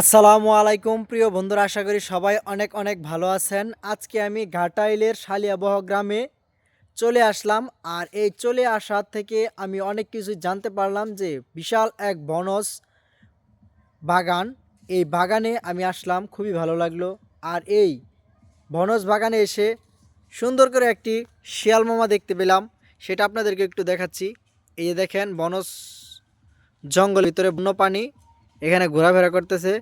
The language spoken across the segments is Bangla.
আসসালামু আলাইকুম, প্রিয় বন্ধুরা, আশা করি সবাই অনেক অনেক ভালো আছেন। আজকে আমি ঘাটাইলের শালিয়াবহ গ্রামে চলে আসলাম আর এই চলে আসার থেকে আমি অনেক কিছু জানতে পারলাম যে বিশাল এক বনজ বাগান। এই বাগানে আমি আসলাম, খুবই ভালো লাগল। আর এই বনজ বাগানে এসে সুন্দর করে একটি শিয়াল মামা দেখতে পেলাম, সেটা আপনাদেরকে একটু দেখাচ্ছি। এই দেখেন, বনজ জঙ্গল ভিতরে বন্য পানি এখানে ঘোরাফেরা করতেছে।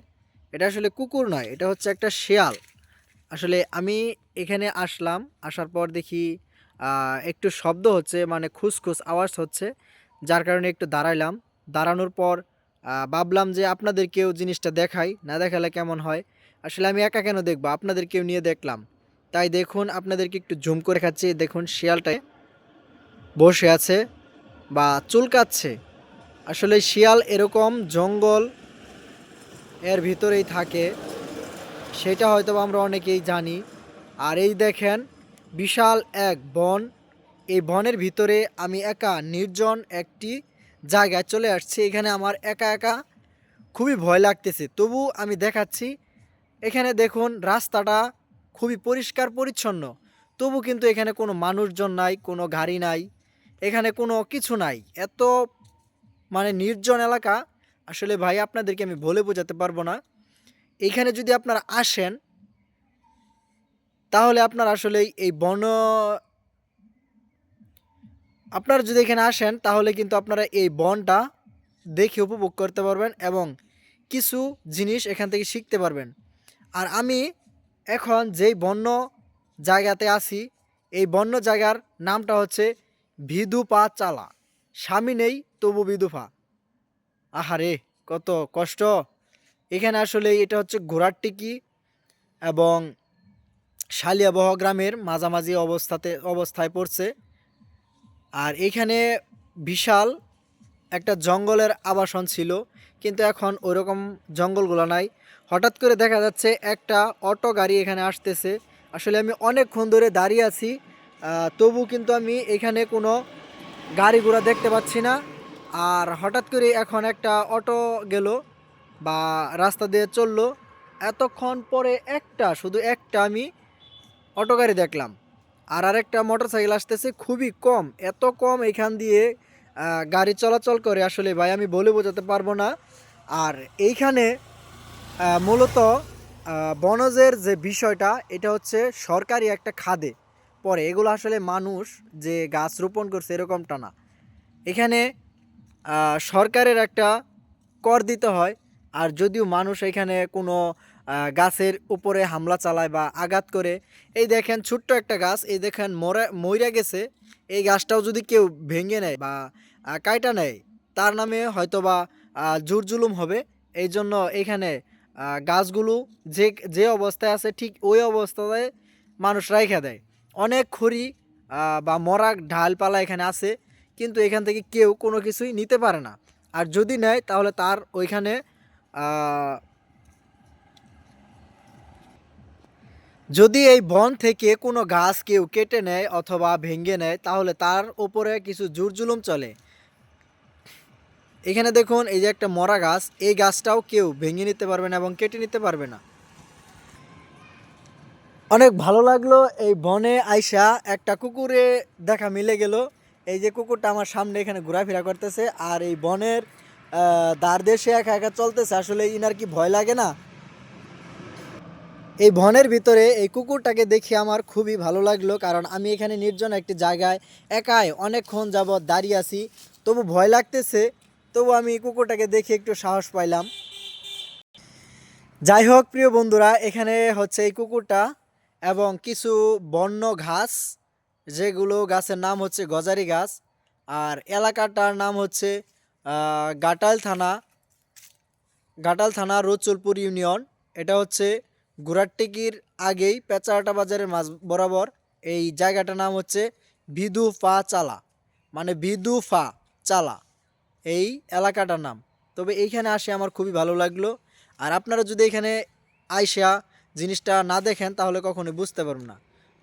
এটা আসলে কুকুর নয়, এটা হচ্ছে একটা শেয়াল। আসলে আমি এখানে আসলাম, আসার পর দেখি একটু শব্দ হচ্ছে মানে খুসখুস আওয়াজ হচ্ছে, যার কারণে একটু দাঁড়াইলাম। দাঁড়ানোর পর ভাবলাম যে আপনাদেরকেও জিনিসটা দেখাই, না দেখালে কেমন হয়? আসলে আমি একা কেন দেখব? আপনাদেরকেও নিয়ে দেখলাম। তাই দেখুন, আপনাদেরকে একটু জুম করে খাচ্ছি। দেখুন শিয়ালটায় বসে আছে বা চুলকাচ্ছে। আসলে শিয়াল এরকম জঙ্গল এর ভিতরেই থাকে। সেটা হয়তো আমরা অনেকেই জানি। আর এই দেখেন, বিশাল এক বন। এই বনের ভিতরে আমি একা, নির্জন একটি জায়গায় চলে আসছি। এখানে আমার একা একা খুবই ভয় লাগতেছে। তবু আমি দেখাচ্ছি। এখানে দেখুন, রাস্তাটা খুবই পরিষ্কার, পরিচ্ছন্ন। তবু কিন্তু এখানে কোনো মানুষজন নাই, কোনো গাড়ি নাই। এখানে কোনো কিছু নাই। এত মানে নির্জন এলাকা। আসলে ভাই আপনাদেরকে আমি বলে বোঝাতে পারব না। এইখানে যদি আপনারা আসেন, তাহলে আপনার আসলে এই বন আপনারা যদি এখানে আসেন, তাহলে কিন্তু আপনারা এই বনটা দেখে উপভোগ করতে পারবেন এবং কিছু জিনিস এখান থেকে শিখতে পারবেন। আর আমি এখন যেই বন্য জায়গাতে আছি, এই বন্য জায়গার নামটা হচ্ছে ভিদুপা চালা। স্বামী নেই, তবু বিদুপা আহারে, কত কষ্ট। এখানে আসলে এটা হচ্ছে ঘোড়ার টিকি এবং শালিয়াবহ গ্রামের মাঝামাঝি অবস্থাতে, অবস্থায় পড়ছে। আর এখানে বিশাল একটা জঙ্গলের আবাসন ছিল, কিন্তু এখন ওইরকম জঙ্গলগুলো নাই। হঠাৎ করে দেখা যাচ্ছে একটা অটো গাড়ি এখানে আসতেছে। আসলে আমি অনেকক্ষণ ধরে দাঁড়িয়ে আছি তবু কিন্তু আমি এখানে কোনো গাড়ি ঘোড়া দেখতে পাচ্ছি না। আর হঠাৎ করে এখন একটা অটো গেল বা রাস্তা দিয়ে চলল। এতক্ষণ পরে একটা, শুধু একটা আমি অটো গাড়ি দেখলাম। আর আরেকটা মোটর সাইকেল আসতেছে খুবই কম, এত কম এখান দিয়ে গাড়ি চলাচল করে আসলে ভাই আমি বলে বোঝাতে পারব না। আর এইখানে মূলত বনজের যে বিষয়টা, এটা হচ্ছে সরকারি একটা খাদে। পরে এগুলো আসলে মানুষ যে গাছ রোপণ করছে এরকমটা না। এখানে সরকারের একটা কর দিতে হয়। আর যদিও মানুষ এখানে কোনো গাছের উপরে হামলা চালায় বা আঘাত করে এই দেখেন ছোট্ট একটা গাছ এই দেখেন মরা মইরা গেছে। এই গাছটাও যদি কেউ ভেঙে নেয় বা কাইটা নেয় তার নামে হয়তো বা আহ, জোর জুলুম হবে। এই জন্য এখানে গাছগুলো যে যে অবস্থায় আছে ঠিক ওই অবস্থায় মানুষ রাইখা দেয়। অনেক খড়ি বা মরা ঢালপালা এখানে আছে। কিন্তু এখান থেকে কেউ কোনো কিছুই নিতে পারে না। আর যদি নেয়, তাহলে তার ওইখানে যদি এই বন থেকে কোনো গাছ কেউ কেটে নেয় অথবা ভেঙে নেয়, তাহলে তার উপরে কিছু জোর জুলুম চলে। এখানে দেখুন, এই যে একটা মরা গাছ, এই গাছটাও কেউ ভেঙে নিতে পারবে না এবং কেটে নিতে পারবে না। অনেক ভালো লাগল এই বনে আইসা একটা কুকুরে দেখা মিলে গেল। এই যে কুকুরটা আমার সামনে এখানে ঘোরাফেরা করতেছে, আর এই বনের দ্বার দেশে একা একা চলতেছে, আসলে ইনার কি ভয় লাগে না? এই বনের ভিতরে এই কুকুরটাকে দেখে আমার খুবই ভালো লাগল, কারণ আমি এখানে নির্জন একটি জায়গায় একাই অনেকক্ষণ যাবৎ দাঁড়িয়ে আছি। তবু ভয় লাগতেছে, তবু আমি কুকুরটাকে দেখে একটু সাহস পাইলাম। যাই হোক, প্রিয় বন্ধুরা, এখানে হচ্ছে এই কুকুরটা এবং কিছু বন্য ঘাস। যেগুলো গাছের নাম হচ্ছে গজারি গাছ, আর এলাকাটার নাম হচ্ছে গাটাল থানা গাটাল থানা রচুলপুর ইউনিয়ন। এটা হচ্ছে গুড়ারটিকির আগেই পেঁচাটা বাজারের মাঝ বরাবর। এই জায়গাটার নাম হচ্ছে বিদু ফা চালা মানে বিদু ফা চালা, এই এলাকাটার নাম। তবে এইখানে আসে আমার খুবই ভালো লাগল। আর আপনারা যদি এখানে আইসা জিনিসটা না দেখেন, তাহলে কখনোই বুঝতে পারবেন না।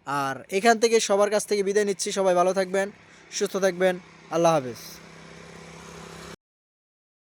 আর এখান থেকে সবার কাছ থেকে বিদায় নিচ্ছি। সবাই ভালো থাকবেন, সুস্থ থাকবেন। আল্লাহ হাফেজ।